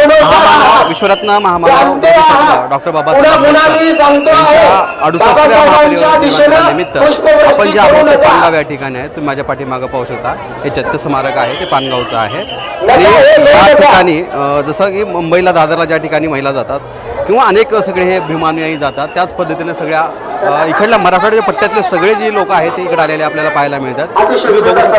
महामानव विश्वरत्न महामानव डॉक्टर बाबासाहेब आंबेडकर आपण जे आहोत ते पानगाव या ठिकाणी आहे. तुम्ही माझ्या पाठीमागं पाहू शकता. हे चत्त स्मारक आहे ते पानगावचं आहे. आणि या ठिकाणी जसं की मुंबईला दादरला ज्या ठिकाणी महिला जातात किंवा अनेक सगळे हे भीमानुयायी जातात त्याच पद्धतीने सगळ्या इकडल्या मराठवाड्याच्या पट्ट्यातले सगळे जे लोक आहेत ते इकडे आलेले आपल्याला पाहायला मिळतात. तुम्ही बघू शकता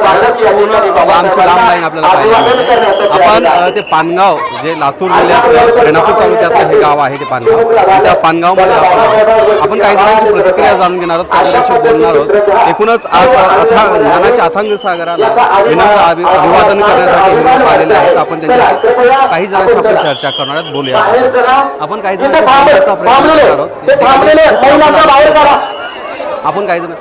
पूर्ण आमची लांब लाईन आपल्याला पाहायला मिळते. आपण ते पानगाव जे लातूर जिल्ह्यातलं रेणापूर तालुक्यातलं हे गाव आहे ते पानगाव. त्या पानगावमध्ये आपण. आपण काही जणांची प्रतिक्रिया जाणून घेणार आहोत काही जणांशी बोलणार आहोत. एकूणच आज अथांग ज्ञानाच्या अथांग सागराला विनम्र अभि- अभिवादन करण्यासाठी हे लोक आलेले आहेत. आपण त्यांच्याशी काही जणांशी आपण चर्चा करणार आहोत बोलूया आपण. काही बोलण्याचा प्रयत्न करणार आहोत. आपण काही जण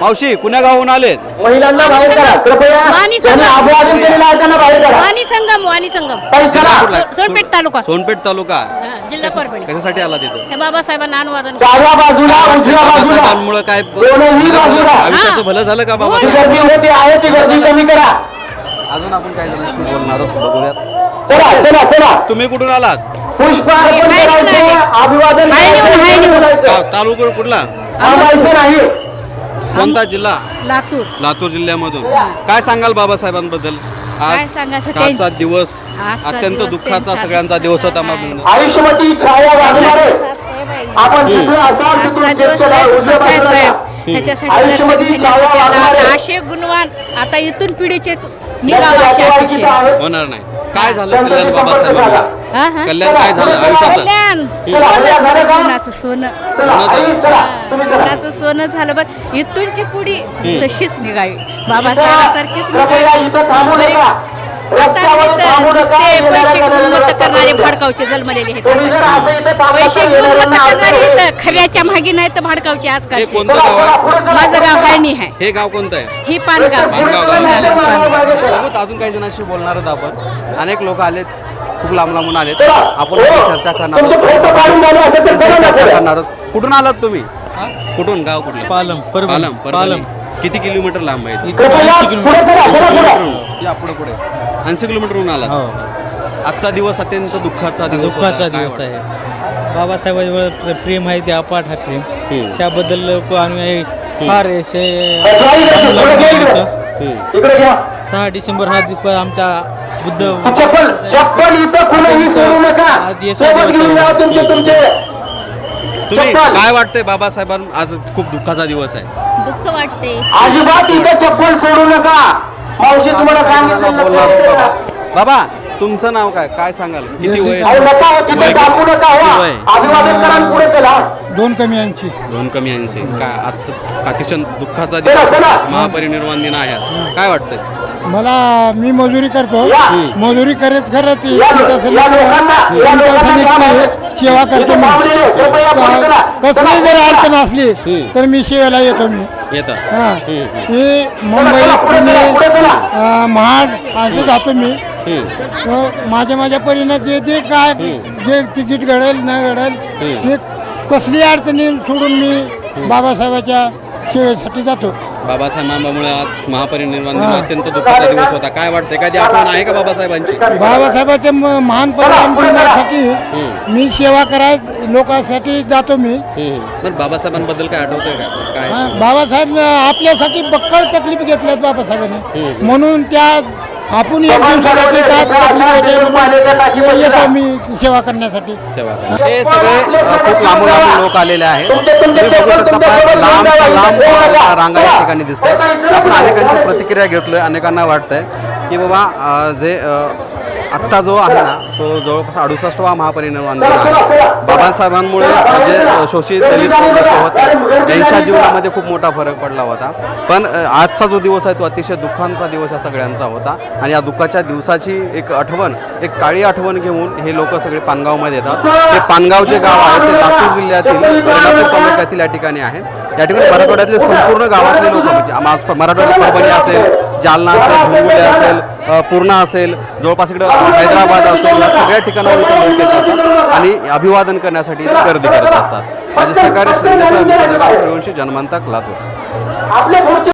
मावशी कुण्या गावून आलेत? महिलांना बाहेर करा. कृपया वाणी त्यांनी संघ. अभिवादन केलेलं आहे त्यांना बाहेर करा. वाणी संगम वाणी संगम. ताई, जिल्हा चला. कुठला आहे? सो- सोनपेठ तालुका. सोनपेठ तालुका. हा, जिल्हा परभणी. कशासाठी आला तिथे हे बाबासाहेबांना अनुवादन डाव्या बाजूला उजव्या बाजूला. बाबासाहेबांमुळे काय दोनही बाजूला आयुष्याचं. भलं झालं का जी बाबासाहेब? गर्दी होती आहे ती गर्दी कमी करा. अजून आपण जणांशी बोलणार आहोत बघूयात. चला चला चला. तुम्ही कुठून आलात? पुष्प अर्पण हाय करायचे निवून अभिवादन हाय निवून, हाय निवून. करायचं. ता- तालुका कुठला? नाही. कोणता जिल्हा? लातूर. लातूर जिल्ह्यामधून. काय सांगाल बाबासाहेबांबद्दल? काय आज सांगायचं आजचा दिवस आजचा अत्यंत दिवस दुःखाचा त्यांचा सगळ्यांचा दिवस होता म्हणून आयुष्यमती छाया वाढणारे. आपण जिथे असाल आजचा तिथून दिवस स्वच्छता लय उजव्या दुःखाचा आहे बाजूला साहेब जा. त्याच्यासाठी आयुष्यमती दर्शन छाया घेण्यासाठी आला. वाढणारे. आता असे गुणवान. आता इथून पिढीचे निघावं अशी अपेक्षा आहे. होणार नाही. काय झालं? कल्याण. हा, हा. कल्याण काय झालं? आयुष्याचं. कल्याण सोनं झालं. सोनं. झालं. बरं इथूनची पुढी तशीच निघावी. बाबासाहेबांसारखीच निघावी. इथं थांबू बरे- नका. आता नुसते पैसे करा. भाडकावचे जन्मलेले आहेत पैसे घेऊन. खऱ्याच्या मागे नाही तर भाडकावचे हे चला, माझं गाव. हायणी आहे. हे गाव कोणतं आहे? ही पानगाव. अजून काही जणांशी बोलणार आहोत आपण. अनेक लोक आलेत खूप लांब लांबून आलेत. आपण हो. चर्चा करणार आहोत. कुठून आलात तुम्ही? कुठून? गाव कुठलं? पालम पालम परभणी. किती किलोमीटर लांब आहे? इथून कृपया 80 पुढे किलोमीटर. ऐंशी किलोमीटरहून आला हो. आजचा दिवस अत्यंत दुःखाचा दिवस होता. दुःखाचा काय दिवस वाटतं? आहे बाबासाहेबांवर प्र- प्रेम आहे ते अपाट हा प्रेम हम्म. त्याबद्दल लोक आम्ही फार असे इकडे. घ्या सहा डिसेंबर हा दिवस आमचा बुद्ध चप्पल चप्पल इथं कुणीही सोडू नका आज याचा सोबत दिवस घेऊन जा आहे. तुमचे तुमचे तुम्ही चप्पल. काय वाटतंय बाबासाहेबां आज खूप दुःखाचा दिवस आहे दुःख वाटते अजिबात इथं चप्पल सोडू नका मावशी तुम्हाला सांगितलं. बाबा. तुमचं नाव काय काय सांगाल किती वय वय- हो. वय? दोन कमी ऐंशी दोन कमी ऐंशी काय आज अतिशय दुःखाचा दिवस. महापरिनिर्वाण दिन आहे काय वाटतंय मला मी मजुरी करतो. मजुरी करत करत सेवा करतो मी. कसली जर अडचण असली. तर मी सेवेला येतो मी हा. मी मुंबई पुणे. अं, महाड असं जातो मी. तर माझ्या माझ्या परीनं जे जे काय जे तिकीट घडेल न घडेल ते कसली अडचणी सोडून मी बाबासाहेबाच्या सेवेसाठी जातो. बाबासाहेबांमुळे आज महापरिनिर्वाण दिन अत्यंत दुःखाचा दिवस होता. काय वाटतंय? एखादी आठवण आहे का बाबासाहेबांची? बाबासाहेबाच्या म- महान परिणाम दिनासाठी मी सेवा कराय लोकांसाठी जातो मी. पण बाबासाहेबांबद्दल काय आठवतंय का? काय? हा, बाबासाहेब आपल्यासाठी बक्कळ तकलीफ घेतल्यात बाबासाहेबांनी. म्हणून त्या आपण एक दिवसासाठी काय तकलीफ होते म्हणून येतो मी सेवा करण्यासाठी. सेवा. हे सगळे खूप लांबून लांबून लोक आलेले आहेत. तुम्ही बघू शकता फार लांब. अ, रांगा या ठिकाणी दिसत आहेत आपण अनेकांची प्रतिक्रिया घेतलोय अनेकांना वाटतंय की बाबा जे आत्ता जो आहे ना तो जवळपास अडुसष्टवा महापरिनिर्वाण दिन आहे. बाबासाहेबांमुळे जे शोषित दलित लोक होते त्यांच्या जीवनामध्ये खूप मोठा फरक पडला होता. पण आजचा जो दिवस आहे तो अतिशय दुःखांचा दिवस या सगळ्यांचा होता. आणि या दुःखाच्या दिवसाची एक आठवण एक काळी आठवण घेऊन हे लोक सगळे पानगावमध्ये येतात. हे पानगाव जे गाव आहे ते लातूर जिल्ह्यातील रेणापूर तालुक्यातील या ठिकाणी आहे. या ठिकाणी मराठवाड्यातले संपूर्ण गावातले लोक म्हणजे आम- मराठवाड्यात परभणी असेल जालना असेल हिंगोली असेल पूर्णा असेल जवळपास इकडं हैदराबाद असेल या सगळ्या ठिकाणावर इथं लोक येत असतात आणि अभिवादन करण्यासाठी इथं गर्दी करत असतात. माझे सहकारी शिंदेचा जन्मांतक लातूर.